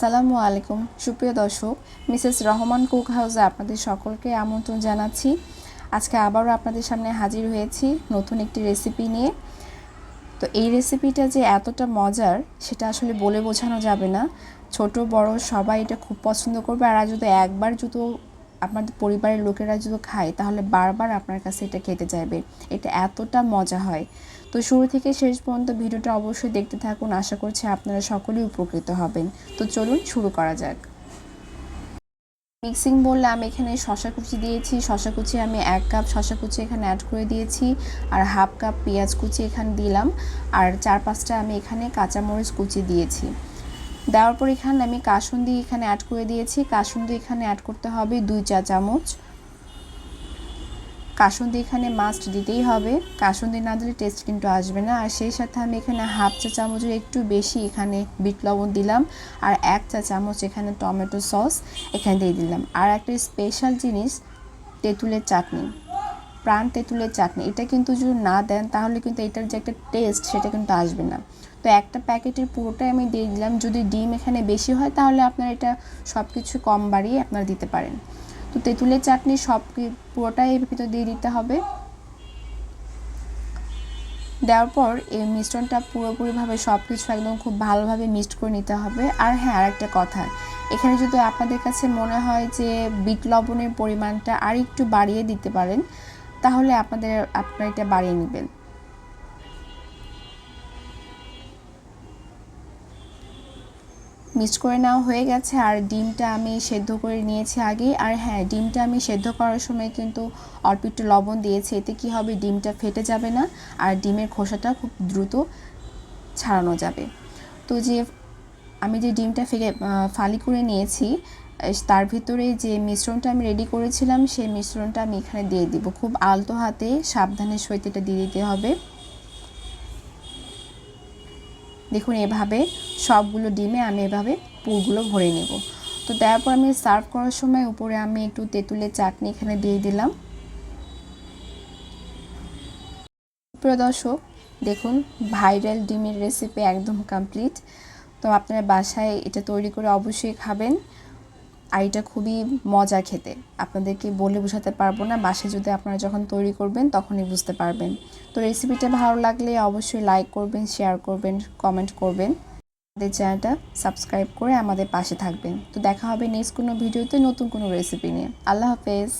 আসসালামু আলাইকুম। সুপ্রিয় দর্শক, মিসেস রহমান কুক হাউসে আপনাদের সকলকে আমন্ত্রণ জানাচ্ছি। আজকে আবারও আপনাদের সামনে হাজির হয়েছি নতুন একটি রেসিপি নিয়ে। তো এই রেসিপিটা যে এতটা মজার, সেটা আসলে বলে বোঝানো যাবে না। ছোট, বড়, সবাই এটা খুব পছন্দ করবে। আর যদি একবার যদি আপনাদের পরিবারের লোকেরা যদি খায়, তাহলে বারবার আপনার কাছে এটা খেতে চাইবে এটা এতটা মজা হয়। তো শুরু থেকে শেষ পর্যন্ত ভিডিওটা অবশ্যই দেখতে থাকুন। আশা করছি আপনারা সকলেই উপকৃত হবেন। তো চলুন শুরু করা যাক। মিক্সিং বললে আমি এখানে শশা কুচি দিয়েছি। শশা কুচি আমি এক কাপ শশা কুচি এখানে অ্যাড করে দিয়েছি আর হাফ কাপ পেঁয়াজ কুচি এখানে দিলাম। আর চার পাঁচটা আমি এখানে কাঁচামরিচ কুচি দিয়েছি। দেওয়ার পর এখানে আমি কাসুন্দি এখানে অ্যাড করে দিয়েছি। কাসুন্দি এখানে অ্যাড করতে হবে দুই চা চামচ। কাসুন্দি এখানে মাস্ট দিতেই হবে। কাসুন্দি না দিলে টেস্ট কিন্তু আসবে না। আর সেই সাথে আমি এখানে হাফ চা চামচের একটু বেশি এখানে বিট লবণ দিলাম। আর এক চা চামচ এখানে টমেটো সস এখানে দিয়ে দিলাম। আর একটা স্পেশাল জিনিস, তেঁতুলের চাটনি। প্রাণ তেঁতুলের চাটনি, এটা কিন্তু যদি না দেন তাহলে কিন্তু এটার যে একটা টেস্ট সেটা কিন্তু আসবে না। তো একটা প্যাকেটের পুরোটাই আমি দিয়ে দিলাম, যদি ডিম এখানে বেশি হয় তাহলে আপনারা এটা সব কিছু কম বাড়িয়ে আপনারা দিতে পারেন। তো তেঁতুলের চাটনি সব পুরোটাই ভিতর দিয়ে দিতে হবে। দেওয়ার পর এই মিশ্রণটা পুরোপুরিভাবে সব কিছু একদম খুব ভালোভাবে মিক্সড করে নিতে হবে। আর হ্যাঁ আর একটা কথা, এখানে যদি আপনাদের কাছে মনে হয় যে বিট লবণের পরিমাণটা আর একটু বাড়িয়ে দিতে পারেন তাহলে আপনাদের, আপনারা এটা বাড়িয়ে নেবেন। মিক্সড করে নেওয়া হয়ে গেছে, আর ডিমটা আমি সেদ্ধ করে নিয়েছি আগে। আর হ্যাঁ ডিমটা আমি সেদ্ধ করার সময় কিন্তু অল্প একটু লবণ দিয়েছি, এতে কি হবে, ডিমটা ফেটে যাবে না, আর ডিমের খোসাটা খুব দ্রুত ছাড়ানো যাবে। তো যে, আমি যে ডিমটা ফেলে ফালি করে নিয়েছি তার ভিতরে যে মিশ্রণটা আমি রেডি করেছিলাম, সেই মিশ্রণটা আমি এখানে দিয়ে দিব। খুব আলতো হাতে সাবধানে সহিত এটা দিয়ে দিতে হবে। দেখুন, এভাবে সবগুলো ডিমে আমি এভাবে পুরগুলো ভরে নেব। তো তারপর আমি সার্ভ করার সময় উপরে আমি একটু তেঁতুলের চাটনি এখানে দিয়ে দিলাম। প্রিয় দর্শক, দেখুন ভাইরাল ডিমের রেসিপি একদম কমপ্লিট তো আপনারা বাসায় এটা তৈরি করে অবশ্যই খাবেন। আর এটা খুবই মজা খেতে। আপনাদেরকে বলে বোঝাতে পারব না বাসে যদি আপনারা যখন তৈরি করবেন তখনই বুঝতে পারবেন। তো রেসিপিটা ভালো লাগলে অবশ্যই লাইক করবেন শেয়ার করবেন কমেন্ট করবেন। আমাদের চ্যানেলটা সাবস্ক্রাইব করে আমাদের পাশে থাকবেন। তো দেখা হবে নেক্সট কোনো ভিডিওতে নতুন কোনো রেসিপি নিয়ে। আল্লাহ হাফেজ।